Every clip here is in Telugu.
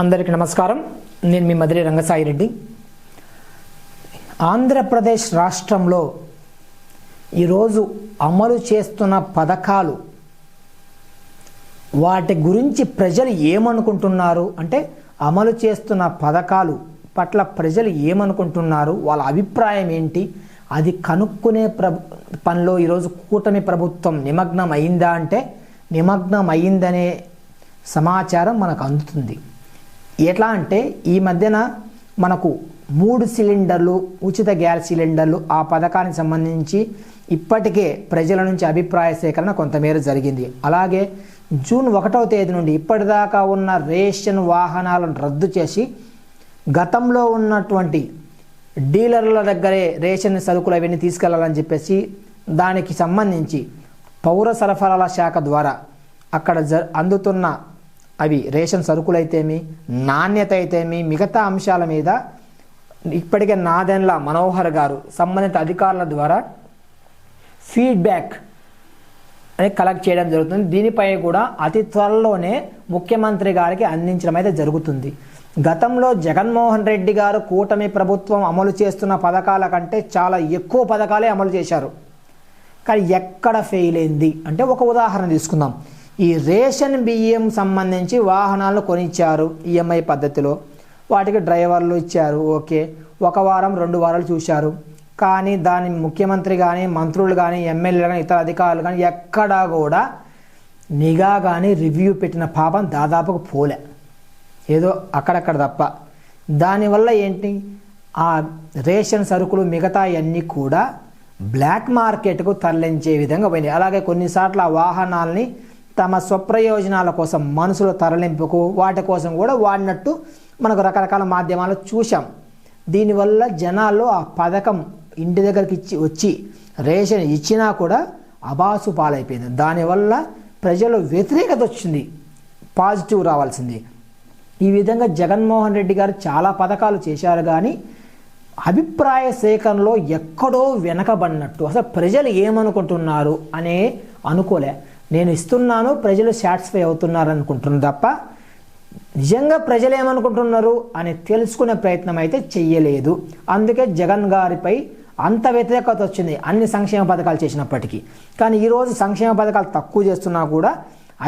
అందరికీ నమస్కారం. నేను మీ మదిరి రంగసాయి రెడ్డి. ఆంధ్రప్రదేశ్ రాష్ట్రంలో ఈరోజు అమలు చేస్తున్న పథకాలు వాటి గురించి ప్రజలు ఏమనుకుంటున్నారు అంటే అమలు చేస్తున్న పథకాలు పట్ల ప్రజలు ఏమనుకుంటున్నారు వాళ్ళ అభిప్రాయం ఏంటి అది కనుక్కునే ప్ర పనిలో ఈరోజు కూటమి ప్రభుత్వం నిమగ్నం అయిందా అంటే నిమగ్నం అయిందనే సమాచారం మనకు అందుతుంది. ఎట్లా అంటే ఈ మధ్యన మనకు మూడు సిలిండర్లు ఉచిత గ్యాస్ సిలిండర్లు ఆ పథకానికి సంబంధించి ఇప్పటికే ప్రజల నుంచి అభిప్రాయ సేకరణ కొంతమేర జరిగింది. అలాగే జూన్ ఒకటవ తేదీ నుండి ఇప్పటిదాకా ఉన్న రేషన్ వాహనాలను రద్దు చేసి గతంలో ఉన్నటువంటి డీలర్ల దగ్గరే రేషన్ సరుకులు అవన్నీ తీసుకెళ్ళాలని చెప్పేసి దానికి సంబంధించి పౌర సరఫరాల శాఖ ద్వారా అక్కడ జ అందుతున్న అవి రేషన్ సరుకులైతేమి నాణ్యత అయితేమి మిగతా అంశాల మీద ఇప్పటికే నాదెన్ల మనోహర్ గారు సంబంధిత అధికారుల ద్వారా ఫీడ్బ్యాక్ అనేది కలెక్ట్ చేయడం జరుగుతుంది. దీనిపై కూడా అతి త్వరలోనే ముఖ్యమంత్రి గారికి అందించడం అయితే జరుగుతుంది. గతంలో జగన్మోహన్ రెడ్డి గారు కూటమి ప్రభుత్వం అమలు చేస్తున్న పథకాల కంటే చాలా ఎక్కువ పథకాలే అమలు చేశారు. కానీ ఎక్కడ ఫెయిల్ అయింది? అంటే ఒక ఉదాహరణ తీసుకుందాం. ఈ రేషన్ బియ్యం సంబంధించి వాహనాలు కొనిచ్చారు ఈఎంఐ పద్ధతిలో. వాటికి డ్రైవర్లు ఇచ్చారు ఓకే. ఒక వారం రెండు వారాలు చూశారు. కానీ దాని ముఖ్యమంత్రి కానీ మంత్రులు కానీ ఎమ్మెల్యేలు కానీ ఇతర అధికారులు కానీ ఎక్కడా కూడా నిఘా కానీ రివ్యూ పెట్టిన పాపం దాదాపుకు పోలే. ఏదో అక్కడక్కడ తప్ప. దానివల్ల ఏంటి? ఆ రేషన్ సరుకులు మిగతా అన్నీ కూడా బ్లాక్ మార్కెట్కు తరలించే విధంగా పోయినాయి. అలాగే కొన్నిసార్లు ఆ వాహనాల్ని తమ స్వప్రయోజనాల కోసం మనుషుల తరలింపుకు వాటి కోసం కూడా వాడినట్టు మనకు రకరకాల మాధ్యమాలు చూసాం దీనివల్ల జనాల్లో ఆ పథకం ఇంటి దగ్గరికి ఇచ్చి వచ్చి రేషన్ ఇచ్చినా కూడా అబాసు పాలైపోయింది. దానివల్ల ప్రజలు వ్యతిరేకత వచ్చింది. పాజిటివ్ రావాల్సింది. ఈ విధంగా జగన్మోహన్ రెడ్డి గారు చాలా పథకాలు చేశారు కానీ అభిప్రాయ సేకరణలో ఎక్కడో వెనకబడినట్టు అసలు ప్రజలు ఏమనుకుంటున్నారు అనే అనుకోలే. నేను ఇస్తున్నాను ప్రజలు సాటిస్ఫై అవుతున్నారు అనుకుంటున్నారు తప్ప నిజంగా ప్రజలు ఏమనుకుంటున్నారు అని తెలుసుకునే ప్రయత్నం అయితే చెయ్యలేదు. అందుకే జగన్ గారిపై అంత వ్యతిరేకత వచ్చింది అన్ని సంక్షేమ పథకాలు చేసినప్పటికీ. కానీ ఈరోజు సంక్షేమ పథకాలు తక్కువ చేస్తున్నా కూడా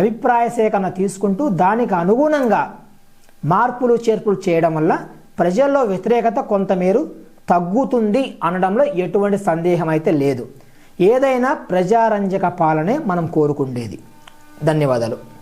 అభిప్రాయ సేకరణ తీసుకుంటూ దానికి అనుగుణంగా మార్పులు చేర్పులు చేయడం వల్ల ప్రజల్లో వ్యతిరేకత కొంతమేరు తగ్గుతుంది అనడంలో ఎటువంటి సందేహం అయితే లేదు. ఏదైనా ప్రజారంజక పాలనే మనం కోరుకుండేది. ధన్యవాదాలు.